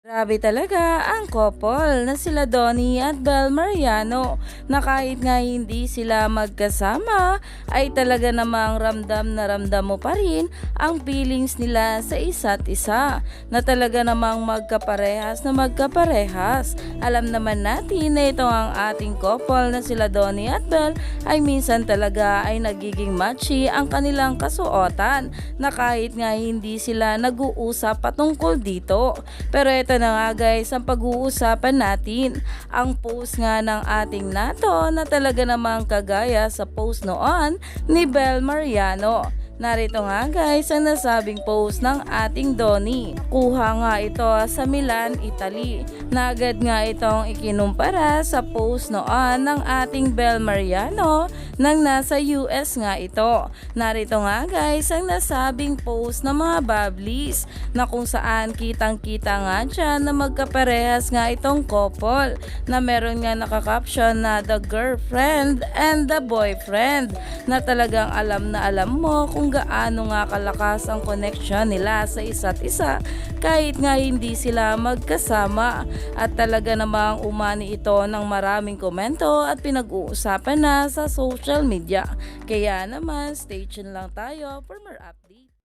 Grabe talaga ang couple na sila Donnie at Bel Mariano na kahit nga hindi sila magkasama ay talaga namang ramdam na ramdam mo pa rin ang feelings nila sa isa't isa na talaga namang magkaparehas na magkaparehas. Alam naman natin na ito ang ating couple na sila Donnie at Bel ay minsan talaga ay nagiging matchy ang kanilang kasuotan na kahit nga hindi sila nag-uusap patungkol dito. Pero ito na nga guys ang pag-uusapan natin. Ang post nga ng ating nato na talaga namang kagaya sa post noon ni Bel Mariano. Narito nga guys ang nasabing post ng ating Donnie. Kuha nga ito sa Milan, Italy. Na agad nga itong ikinumpara sa post noon ng ating Bel Mariano nang nasa US nga ito. Narito nga guys ang nasabing post ng mga bablis na kung saan kitang kita nga dyan na magkaparehas nga itong couple na meron nga nakakaption na the girlfriend and the boyfriend na talagang alam na alam mo kung gaano nga kalakas ang connection nila sa isa't isa kahit nga hindi sila magkasama at talaga namang umani ito ng maraming komento at pinag-uusapan na sa social media. Kaya naman, stay tuned lang tayo for more updates.